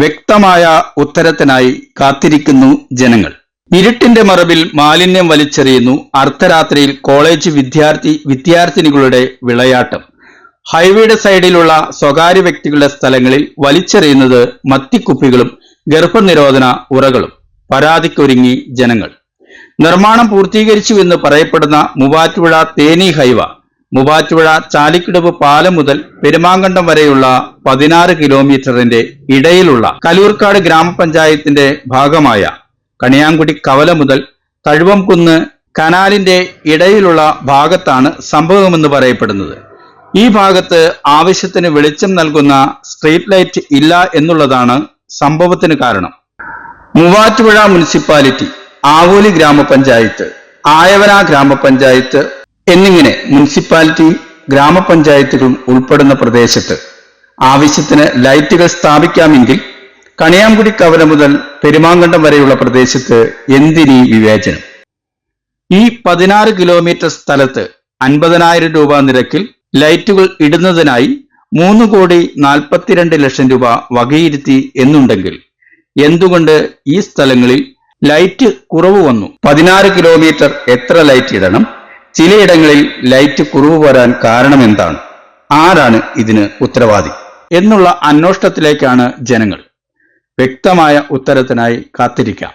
വ്യക്തമായ ഉത്തരത്തിനായി കാത്തിരിക്കുന്നു ജനങ്ങൾ. ഇരുട്ടിന്റെ മറവിൽ മാലിന്യം വലിച്ചെറിയുന്നു അർദ്ധരാത്രിയിൽ കോളേജ് വിദ്യാർത്ഥി വിദ്യാർത്ഥിനികളുടെ വിളയാട്ടം. ഹൈവേയുടെ സൈഡിലുള്ള സ്വകാര്യ വ്യക്തികളുടെ സ്ഥലങ്ങളിൽ വലിച്ചെറിയുന്നത് മത്തിക്കുപ്പികളും ഗർഭനിരോധന ഉറകളും പരാതിക്കൊരുങ്ങി ജനങ്ങൾ. നിർമ്മാണം പൂർത്തീകരിച്ചുവെന്ന് പറയപ്പെടുന്ന മൂവാറ്റുപുഴ തേനി ഹൈവ മൂവാറ്റുപുഴ ചാലിക്കിടവ് പാലം മുതൽ പെരുമാങ്കണ്ടം വരെയുള്ള പതിനാറ് കിലോമീറ്ററിന്റെ ഇടയിലുള്ള കലൂർക്കാട് ഗ്രാമപഞ്ചായത്തിന്റെ ഭാഗമായ കണിയാങ്കുടി കവല മുതൽ തഴുവംകുന്ന് കനാലിന്റെ ഇടയിലുള്ള ഭാഗത്താണ് സംഭവമെന്ന് പറയപ്പെടുന്നത്. ഈ ഭാഗത്ത് ആവശ്യത്തിന് വെളിച്ചം നൽകുന്ന സ്ട്രീറ്റ് ലൈറ്റ് ഇല്ല എന്നുള്ളതാണ് സംഭവത്തിന് കാരണം. മൂവാറ്റുപുഴ മുനിസിപ്പാലിറ്റി ആവോലി ഗ്രാമപഞ്ചായത്ത് ആയവന ഗ്രാമപഞ്ചായത്ത് എന്നിങ്ങനെ മുനിസിപ്പാലിറ്റി ഗ്രാമപഞ്ചായത്തുകളും ഉൾപ്പെടുന്ന പ്രദേശത്ത് ആവശ്യത്തിന് ലൈറ്റുകൾ സ്ഥാപിക്കാമെങ്കിൽ കണിയാംകുടി കവല മുതൽ പെരുമാങ്കണ്ടം വരെയുള്ള പ്രദേശത്ത് എന്തിനീ വിവേചനം? ഈ പതിനാറ് കിലോമീറ്റർ സ്ഥലത്ത് അൻപതിനായിരം രൂപ നിരക്കിൽ ലൈറ്റുകൾ ഇടുന്നതിനായി മൂന്ന് കോടി നാൽപ്പത്തിരണ്ട് ലക്ഷം രൂപ വകയിരുത്തി എന്നുണ്ടെങ്കിൽ എന്തുകൊണ്ട് ഈ സ്ഥലങ്ങളിൽ ലൈറ്റ് കുറവ് വന്നു? പതിനാറ് കിലോമീറ്റർ എത്ര ലൈറ്റ് ഇടണം? ചിലയിടങ്ങളിൽ ലൈറ്റ് കുറവ് വരാൻ കാരണം എന്താണ്? ആരാണ് ഇതിന് ഉത്തരവാദി? എന്നുള്ള അന്വേഷണത്തിലേക്കാണ് ജനങ്ങൾ. വ്യക്തമായ ഉത്തരത്തിനായി കാത്തിരിക്കാം.